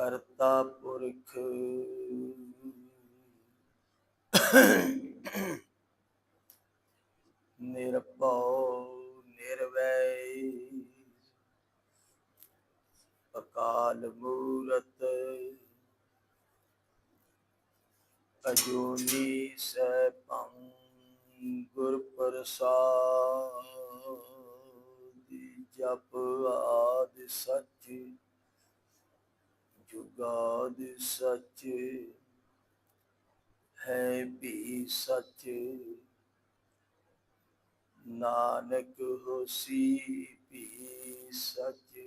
ਕਰਤਾ ਪੁਰਖ। ਨਿਰਭਉ ਨਿਰਵੈਰ। ਅਕਾਲ ਮੂਰਤ। ਅਜੂਨੀ ਸੈਭੰ ਗੁਰ ਪ੍ਰਸਾਦ ਜਪ ਆਦ ਸੱਚ ਜੁਗਾਦ ਸੱਚ ਹੈ ਵੀ ਸੱਚ ਨਾਨਕ ਹੋਸੀ ਵੀ ਸੱਚ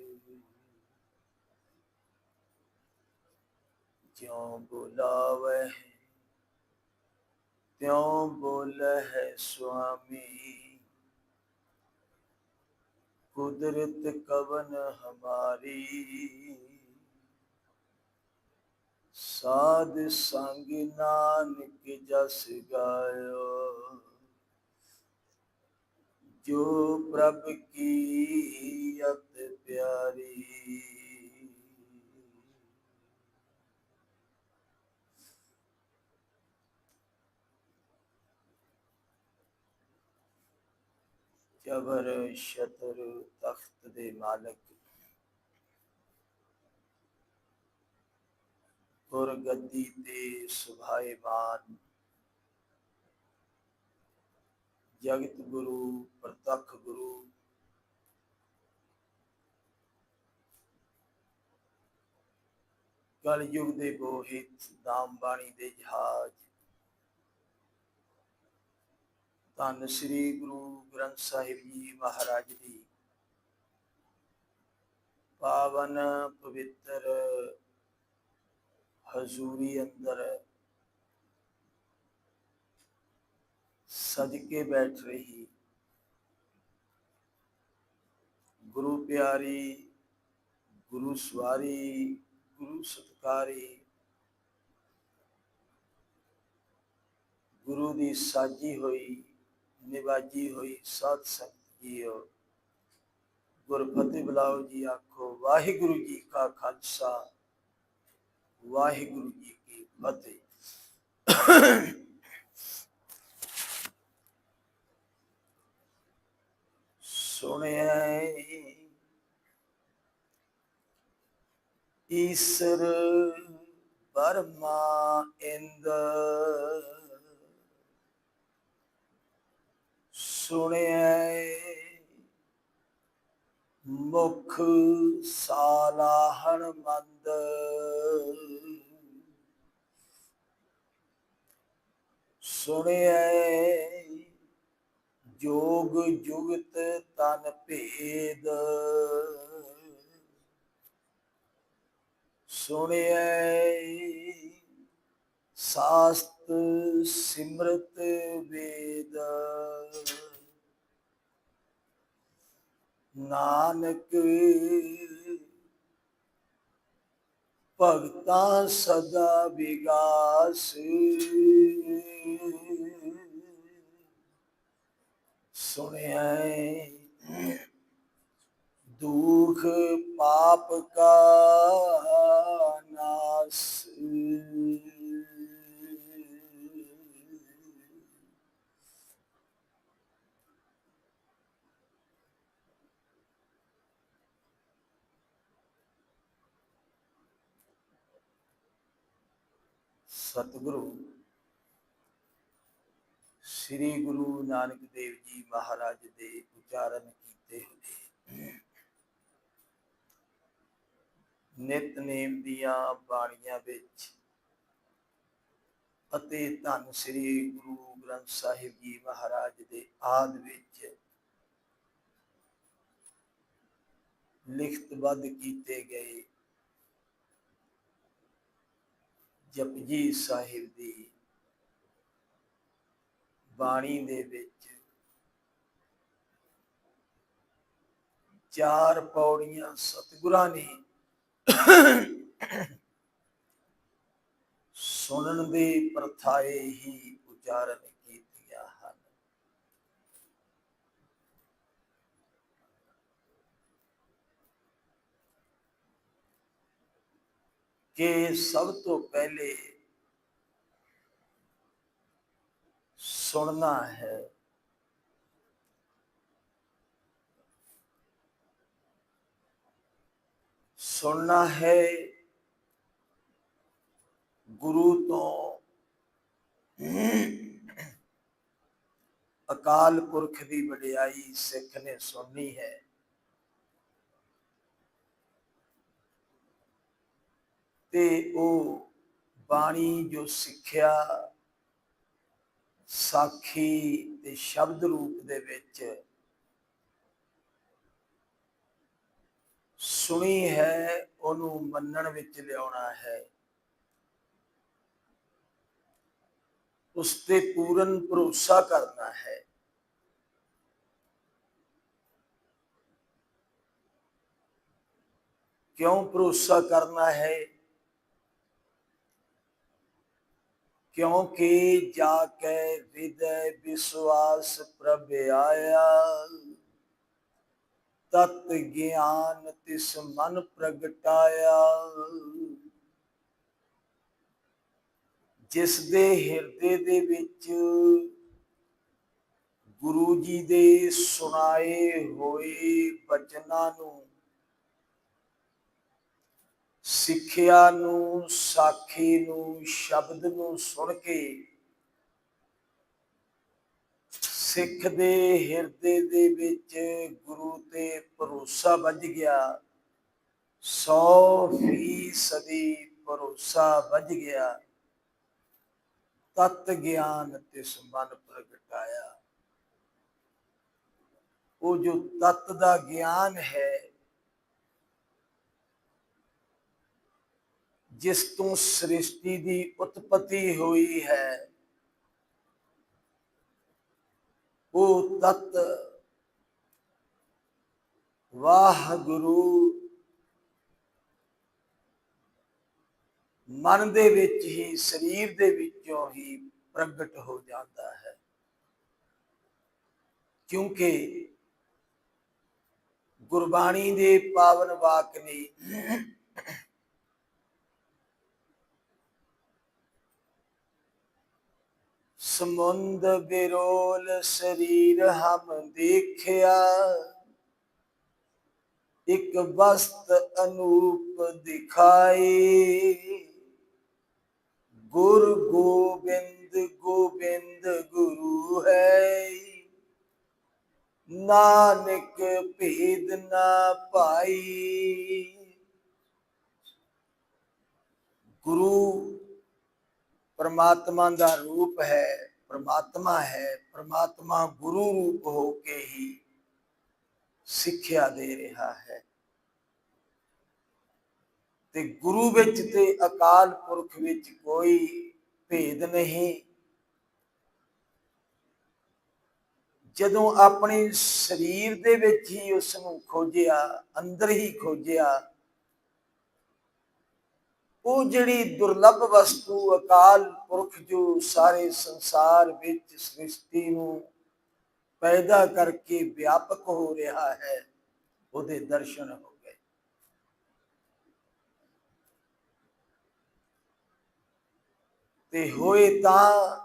ਜਿਉ ਬੁਲਾਵੇ ਤਿਉ ਬੋਲੇ ਹੈ ਸੁਆਮੀ ਕੁਦਰਤ ਕਵਨ ਹਮਾਰੀ ਸਾਧ ਸੰਗ ਨਾਨਕ ਜਸ ਗਾਇਓ। ਜੋ ਪ੍ਰਭ ਕੀ ਅਤ ਪਿਆਰੀ। ਜਬਰ ਸ਼ਤਰ ਤਖਤ ਦੇ ਮਾਲਕ ਗੁਰ ਗੱਦੀ ਤੇ ਸੁਭਾਏਵਾਨ ਜਗਤ ਗੁਰੂ, ਪ੍ਰਤੱਖ ਗੁਰੂ। ਕਲਯੁਗ ਦੇ ਬੋਹਿਤ ਦਾਮ ਬਾਣੀ ਦੇ ਜਹਾਜ਼। ਧੰਨ ਸ੍ਰੀ ਗੁਰੂ ਗ੍ਰੰਥ ਸਾਹਿਬ ਜੀ ਮਹਾਰਾਜ ਦੀ ਪਾਵਨ ਪਵਿੱਤਰ ਹਜ਼ੂਰੀ ਅੰਦਰ ਸਜ ਕੇ ਬੈਠ ਰਹੀ। ਗੁਰੂ ਪਿਆਰੀ, ਗੁਰੂ ਸਵਾਰੀ, ਗੁਰੂ ਸਤਕਾਰੀ, ਗੁਰੂ ਦੀ ਸਾਜੀ ਹੋਈ, ਨਿਵਾਜੀ ਹੋਈ ਸਾਧ ਸੰਗਤ ਜੀਓ। ਗੁਰਫਤਿਹ ਬੁਲਾਓ ਜੀ ਆਖੋ, ਵਾਹਿਗੁਰੂ ਜੀ ਕਾ ਖਾਲਸਾ। ਵਾਹਿਗੁਰੂ ਜੀ ਕੀ ਫਤਿਹ। ਸੁਣਿਆ ਈਸ਼ਰ ਪਰਮਾ ਇੰਦ। ਸੁਣਿਆ ਮੁਖ ਸਾਲਾਹਣ ਮੰਦ। ਸੁਣਿਆ ਜੋਗ ਜੁਗਤ ਤਨ ਭੇਦ। ਸੁਣਿਆ ਸਾਸਤ ਸਿਮਰਤ ਵੇਦ। ਨਾਨਕ ਭਗਤਾਂ ਸਦਾ ਵਿਗਾਸ। ਸੁਣਿਆ ਦੁਖ ਪਾਪ ਕਾ ਨਾਸ। ਸਤਿਗੁਰੂ। ਸ੍ਰੀ ਗੁਰੂ ਨਾਨਕ ਦੇਵ ਜੀ ਮਹਾਰਾਜ ਦੇ ਉਚਾਰਨ ਕੀਤੇ ਹੋਏ। ਨਿਤਨੇਮ ਦੀਆਂ ਬਾਣੀਆਂ ਵਿੱਚ ਅਤੇ ਧੰਨ ਸ੍ਰੀ ਗੁਰੂ ਗ੍ਰੰਥ ਸਾਹਿਬ ਜੀ ਮਹਾਰਾਜ ਦੇ ਆਦ ਵਿੱਚ ਲਿਖਤਬੱਧ ਕੀਤੇ ਗਏ ਜਪਜੀ ਸਾਹਿਬ ਦੀ ਬਾਣੀ ਦੇ ਵਿੱਚ ਚਾਰ ਪੌੜੀਆਂ ਸਤਿਗੁਰਾਂ ਨੇ ਸੁਣਨ ਦੇ ਪ੍ਰਥਾਏ ਹੀ ਉਚਾਰਨ ਕਿ ਸਭ ਤੋਂ ਪਹਿਲੇ ਸੁਣਨਾ ਹੈ ਸੁਣਨਾ ਹੈ ਗੁਰੂ ਤੋਂ ਅਕਾਲ ਪੁਰਖ ਦੀ ਵਡਿਆਈ ਸਿੱਖ ਨੇ ਸੁਣਨੀ ਹੈ ਤੇ ਉਹ ਬਾਣੀ ਜੋ ਸਿੱਖਿਆ ਸਾਖੀ ਤੇ ਸ਼ਬਦ ਰੂਪ ਦੇ ਵਿੱਚ ਸੁਣੀ ਹੈ, ਉਹਨੂੰ ਮੰਨਣ ਵਿੱਚ ਲਿਆਉਣਾ ਹੈ। ਉਸ ਤੇ ਪੂਰਨ ਭਰੋਸਾ ਕਰਨਾ ਹੈ। ਕਿਉਂ ਭਰੋਸਾ ਕਰਨਾ ਹੈ? ਕਿਉਂਕਿ ਜਾ ਕੇ ਵਿਦੈ ਵਿਸ਼ਵਾਸ ਪ੍ਰਭ ਆਇਆ, ਤਤ ਗਿਆਨ ਤਿਸ ਮਨ ਪ੍ਰਗਟਾਇਆ। ਜਿਸ ਦੇ ਹਿਰਦੇ ਦੇ ਵਿੱਚ ਗੁਰੂ ਜੀ ਦੇ ਸੁਣਾਏ ਹੋਏ ਬਚਨਾਂ ਨੂੰ ਸਿੱਖਿਆ ਨੂੰ, ਸਾਖੀ ਨੂੰ, ਸ਼ਬਦ ਨੂੰ ਸੁਣ ਕੇ ਸਿੱਖ ਦੇ ਹਿਰਦੇ ਦੇ ਵਿੱਚ ਗੁਰੂ ਤੇ ਭਰੋਸਾ ਵੱਜ ਗਿਆ। 100 ਫੀਸਦੀ ਭਰੋਸਾ ਵੱਜ ਗਿਆ। ਤਤ ਗਿਆਨ ਤੇ ਸੰਬੰਧ ਪ੍ਰਗਟਾਇਆ। ਉਹ ਜੋ ਤਤ ਦਾ ਗਿਆਨ ਹੈ ਜਿਸ ਤੋਂ ਸ੍ਰਿਸ਼ਟੀ ਦੀ ਉਤਪਤੀ ਹੋਈ ਹੈ। ਉਹ ਤਤ ਵਾਹਿਗੁਰੂ ਮਨ ਦੇ ਵਿੱਚ ਹੀ, ਸਰੀਰ ਦੇ ਵਿੱਚੋਂ ਹੀ ਪ੍ਰਗਟ ਹੋ ਜਾਂਦਾ ਹੈ। ਕਿਉਂਕਿ ਗੁਰਬਾਣੀ ਦੇ ਪਾਵਨ ਵਾਕ ਨੇ ਸਮੁੰਦ ਬਿਰੋਲ ਸਰੀਰ ਹਮ ਦੇਖਿਆ। ਇੱਕ ਵਸਤ ਅਨੂਪ ਦਿਖਾਈ ਗੁਰ ਗੋਬਿੰਦ ਗੋਬਿੰਦ ਗੁਰੂ ਹੈ। ਨਾਨਕ ਭੇਦ ਨਾ ਪਾਈ। ਗੁਰੂ ਪਰਮਾਤਮਾ ਦਾ ਰੂਪ ਹੈ। ਪ੍ਰਮਾਤਮਾ ਹੈ, ਪ੍ਰਮਾਤਮਾ ਗੁਰੂ ਰੂਪ ਹੋ ਕੇ ਹੀ ਸਿੱਖਿਆ ਦੇ ਰਿਹਾ ਹੈ। ਤੇ ਗੁਰੂ ਵਿੱਚ ਤੇ ਅਕਾਲ ਪੁਰਖ ਵਿੱਚ ਕੋਈ ਭੇਦ ਨਹੀਂ। ਜਦੋਂ ਆਪਣੇ ਸਰੀਰ ਦੇ ਵਿੱਚ ਹੀ ਉਸ ਨੂੰ ਖੋਜਿਆ, ਅੰਦਰ ਹੀ ਖੋਜਿਆ ਉਹ ਜਿਹੜੀ ਦੁਰਲੱਭ ਵਸਤੂ ਅਕਾਲ ਪੁਰਖ ਜੋ ਸਾਰੇ ਸੰਸਾਰ ਵਿੱਚ ਸ੍ਰਿਸ਼ਟੀ ਨੂੰ ਪੈਦਾ ਕਰਕੇ ਵਿਆਪਕ ਹੋ ਰਿਹਾ ਹੈ, ਉਹਦੇ ਦਰਸ਼ਨ ਹੋ ਗਏ। ਤੇ ਹੋਏ ਤਾਂ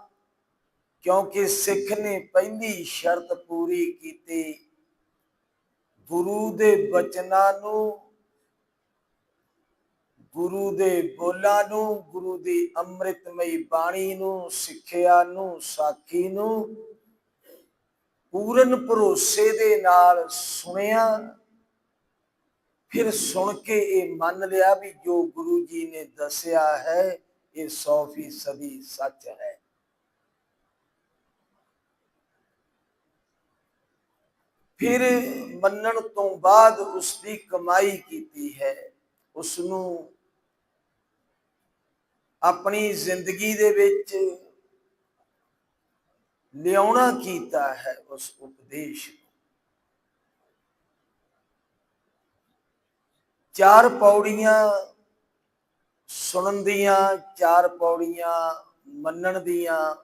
ਕਿਉਂਕਿ ਸਿੱਖ ਨੇ ਪਹਿਲੀ ਸ਼ਰਤ ਪੂਰੀ ਕੀਤੀ, ਗੁਰੂ ਦੇ ਬਚਨਾਂ ਨੂੰ ਗੁਰੂ ਦੇ ਬੋਲਾਂ ਨੂੰ, ਗੁਰੂ ਦੀ ਅੰਮ੍ਰਿਤਮਈ ਬਾਣੀ ਨੂੰ, ਸਿੱਖਿਆ ਨੂੰ, ਸਾਖੀ ਨੂੰ ਪੂਰਨ ਭਰੋਸੇ ਦੇ ਨਾਲ ਸੁਣਿਆ। ਫਿਰ ਸੁਣ ਕੇ ਇਹ ਮੰਨ ਲਿਆ ਵੀ ਜੋ ਗੁਰੂ ਜੀ ਨੇ ਦੱਸਿਆ ਹੈ, ਇਹ 100% ਸੱਚ ਹੈ। ਫਿਰ ਮੰਨਣ ਤੋਂ ਬਾਅਦ ਉਸ ਦੀ ਕਮਾਈ ਕੀਤੀ ਹੈ। ਉਸ ਨੂੰ ਆਪਣੀ ਜ਼ਿੰਦਗੀ ਦੇ ਵਿੱਚ ਲਿਆਉਣਾ ਕੀਤਾ ਹੈ ਉਸ ਉਪਦੇਸ਼ ਚਾਰ ਪੌੜੀਆਂ ਸੁਣਨ ਦੀਆਂ, ਚਾਰ ਪੌੜੀਆਂ ਮੰਨਣ ਦੀਆਂ,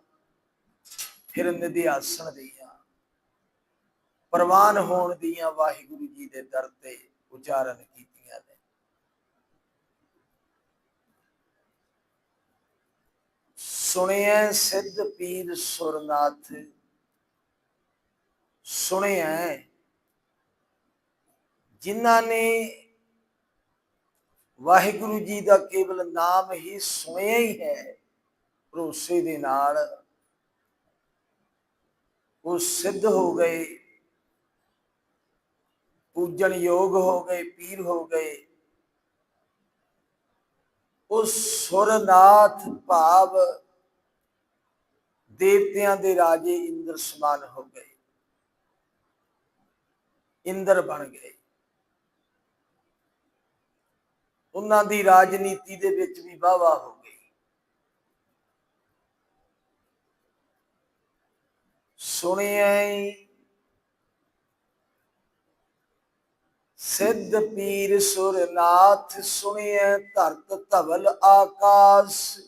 ਫਿਰ ਨਿਧਿਆਸਣ ਦੀਆਂ, ਪ੍ਰਵਾਨ ਹੋਣ ਦੀਆਂ ਵਾਹਿਗੁਰੂ ਜੀ ਦੇ ਦਰ ਤੇ ਉਚਾਰਨ ਕੀਤਾ ਨੇ ਸੁਣਿਐ ਸਿੱਧ ਪੀਰ ਸੁਰਨਾਥ, ਸੁਣਿਐ ਜਿਨ੍ਹਾਂ ਨੇ ਵਾਹਿਗੁਰੂ ਜੀ ਦਾ ਕੇਵਲ ਨਾਮ ਹੀ ਸੁਣਿਆ ਹੀ ਹੈ, ਭਰੋਸੇ ਦੇ ਨਾਲ ਉਹ ਸਿੱਧ ਹੋ ਗਏ, ਪੂਜਣ ਯੋਗ ਹੋ ਗਏ, ਪੀਰ ਹੋ ਗਏ। ਉਹ ਸੁਰਨਾਥ ਭਾਵ ਦੇਵਤਿਆਂ ਦੇ ਰਾਜੇ ਇੰਦਰ ਸਮਾਨ ਹੋ ਗਏ। ਇੰਦਰ ਬਣ ਗਏ। ਉਹਨਾਂ ਦੀ ਰਾਜਨੀਤੀ ਦੇ ਵਿੱਚ ਵੀ ਵਾਵਾ ਹੋ ਗਈ ਸੁਣਿਆ ਸਿੱਧ ਪੀਰ ਸੁਰਨਾਥ ਸੁਣਿਐ ਧਰਤ ਧਵਲ ਆਕਾਸ਼।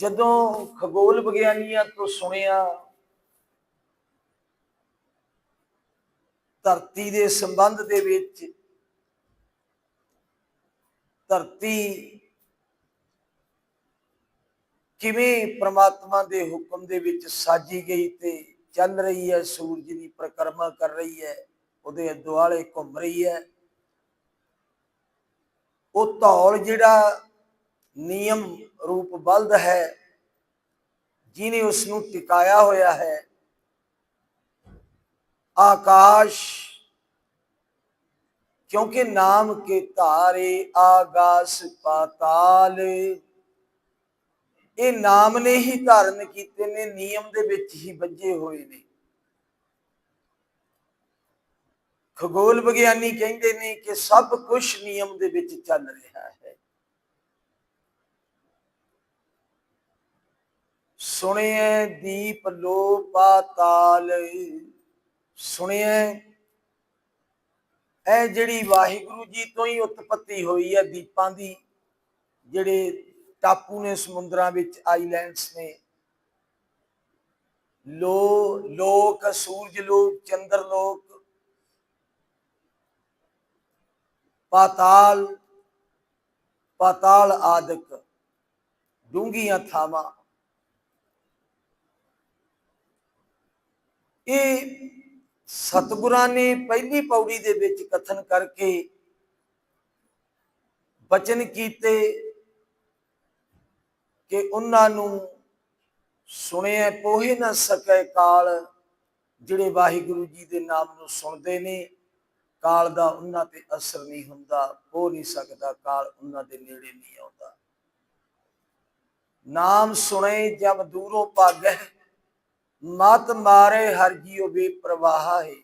ਜਦੋਂ ਖਗੋਲ ਵਿਗਿਆਨੀਆਂ ਤੋਂ ਸੁਣਿਆ, ਧਰਤੀ ਦੇ ਸੰਬੰਧ ਦੇ ਵਿੱਚ, ਧਰਤੀ ਕਿਵੇਂ ਪ੍ਰਮਾਤਮਾ ਦੇ ਹੁਕਮ ਦੇ ਵਿੱਚ ਸਾਜੀ ਗਈ ਤੇ ਚੱਲ ਰਹੀ ਹੈ, ਸੂਰਜ ਦੀ ਪ੍ਰਕਰਮਾ ਕਰ ਰਹੀ ਹੈ, ਉਹਦੇ ਦੁਆਲੇ ਘੁੰਮ ਰਹੀ ਹੈ, ਉਹ ਧੌਲ ਜਿਹੜਾ ਨਿਯਮ ਰੂਪ ਬਲਦ ਹੈ, ਜਿਨੇ ਉਸ ਨੂੰ ਟਿਕਾਇਆ ਹੋਇਆ ਹੈ। ਆਕਾਸ਼, ਕਿਉਂਕਿ ਨਾਮ ਕੇ ਧਾਰੇ ਆਗਾਸ ਪਾਤਾਲ। ਇਹ ਨਾਮ ਨੇ ਹੀ ਧਾਰਨ ਕੀਤੇ ਨੇ, ਨਿਯਮ ਦੇ ਵਿੱਚ ਹੀ ਵੱਜੇ ਹੋਏ ਨੇ। ਖਗੋਲ ਵਿਗਿਆਨੀ ਕਹਿੰਦੇ ਨੇ ਕਿ ਸਭ ਕੁਝ ਨਿਯਮ ਦੇ ਵਿੱਚ ਚੱਲ ਰਿਹਾ ਹੈ। ਸੁਣਿਐ ਦੀਪ ਲੋ ਪਾਤਾਲ ਸੁਣਿਐ ਇਹ ਜਿਹੜੀ ਵਾਹਿਗੁਰੂ ਜੀ ਤੋਂ ਹੀ ਉਤਪਤੀ ਹੋਈ ਹੈ ਦੀਪਾਂ ਦੀ, ਜਿਹੜੇ ਟਾਪੂ ਨੇ ਸਮੁੰਦਰਾਂ ਵਿੱਚ, ਆਈਲੈਂਡਸ ਨੇ। ਲੋ, ਲੋਕ, ਸੂਰਜ ਲੋਕ, ਚੰਦਰ ਲੋਕ, ਪਾਤਾਲ ਪਾਤਾਲ ਆਦਿਕ ਡੂੰਗੀਆਂ ਥਾਵਾਂ। ਇਹ ਸਤਿਗੁਰਾਂ ਨੇ ਪਹਿਲੀ ਪੌੜੀ ਦੇ ਵਿੱਚ ਕਥਨ ਕਰਕੇ ਬਚਨ ਕੀਤੇ ਕਿ ਉਹਨਾਂ ਨੂੰ ਸੁਣਿਆ ਪੋਹੇ ਨਾ ਸਕੈ ਕਾਲ, ਜਿਹੜੇ ਵਾਹਿਗੁਰੂ ਜੀ ਦੇ ਨਾਮ ਨੂੰ ਸੁਣਦੇ ਨੇ, ਕਾਲ ਦਾ ਉਹਨਾਂ ਤੇ ਅਸਰ ਨਹੀਂ ਹੁੰਦਾ, ਹੋ ਨਹੀਂ ਸਕਦਾ ਕਾਲ ਉਹਨਾਂ ਦੇ ਨੇੜੇ ਨਹੀਂ ਆਉਂਦਾ। ਨਾਮ ਸੁਣੇ ਜਬ ਦੂਰੋਂ ਭਾਗੈ ਮਤ ਮਾਰੇ ਹਰ ਜੀਉ ਵੀ ਪ੍ਰਵਾਹ ਹੈ।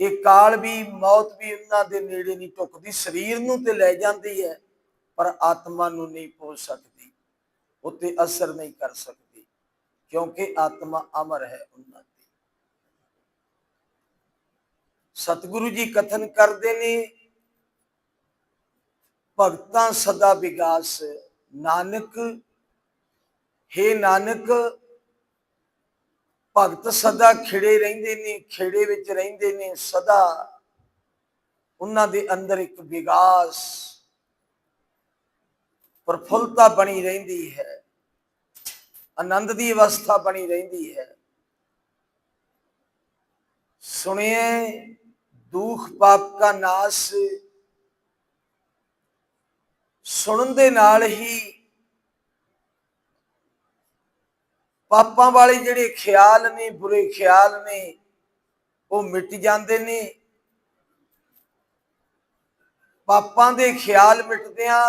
ਇਹ ਕਾਲ ਵੀ, ਮੌਤ ਵੀ ਉਹਨਾਂ ਦੇ ਨੇੜੇ ਨਹੀਂ ਟੁਕਦੀ, ਸਰੀਰ ਨੂੰ ਤੇ ਲੈ ਜਾਂਦੀ ਹੈ, ਪਰ ਆਤਮਾ ਨੂੰ ਨਹੀਂ ਪਹੁੰਚ ਸਕਦੀ, ਉੱਤੇ ਅਸਰ ਨਹੀਂ ਕਰ ਸਕਦੀ, ਕਿਉਂਕਿ ਆਤਮਾ ਅਮਰ ਹੈ ਉਹਨਾਂ ਦੀ ਸਤਿਗੁਰੂ ਜੀ ਕਥਨ ਕਰਦੇ ਨੇ, ਭਗਤਾਂ ਸਦਾ ਵਿਗਾਸ, ਨਾਨਕ ਹੇ ਨਾਨਕ, ਭਗਤ ਸਦਾ ਖਿੜੇ ਰਹਿੰਦੇ ਨੇ, ਖੇੜੇ ਵਿੱਚ ਰਹਿੰਦੇ ਨੇ ਸਦਾ। ਉਹਨਾਂ ਦੇ ਅੰਦਰ ਇੱਕ ਵਿਗਾਸ, ਪ੍ਰਫੁੱਲਤਾ ਬਣੀ ਰਹਿੰਦੀ ਹੈ। ਆਨੰਦ ਦੀ ਅਵਸਥਾ ਬਣੀ ਰਹਿੰਦੀ ਹੈ। ਸੁਣਿਏ ਦੁੱਖ ਪਾਪ ਦਾ ਨਾਸ। ਸੁਣਨ ਦੇ ਨਾਲ ਹੀ ਪਾਪਾਂ ਵਾਲੇ ਜਿਹੜੇ ਖਿਆਲ ਨੇ, ਬੁਰੇ ਖਿਆਲ ਨੇ, ਉਹ ਮਿਟ ਜਾਂਦੇ ਨੇ। ਪਾਪਾਂ ਦੇ ਖਿਆਲ ਮਿਟਦਿਆਂ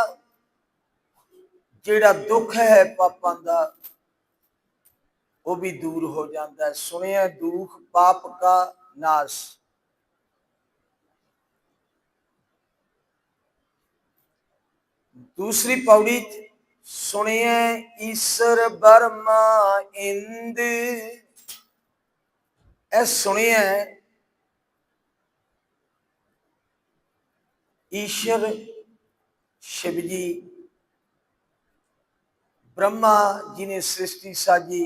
ਜਿਹੜਾ ਦੁੱਖ ਹੈ ਪਾਪਾਂ ਦਾ, ਉਹ ਵੀ ਦੂਰ ਹੋ ਜਾਂਦਾ ਹੈ। ਸੁਣਿਆ, ਦੁੱਖ ਪਾਪ ਕਾ ਨਾਸ਼। ਦੂਸਰੀ ਪੌੜੀ ਸੁਣਿਐ ਈਸ਼ਰ ਬਰਮਾ ਇੰਦ। ਐ ਸੁਣਿਐ ਈਸ਼ਰ ਸ਼ਿਵ ਜੀ ਬ੍ਰਹਮਾ ਜੀ ਨੇ ਸ੍ਰਿਸ਼ਟੀ ਸਾਜੀ।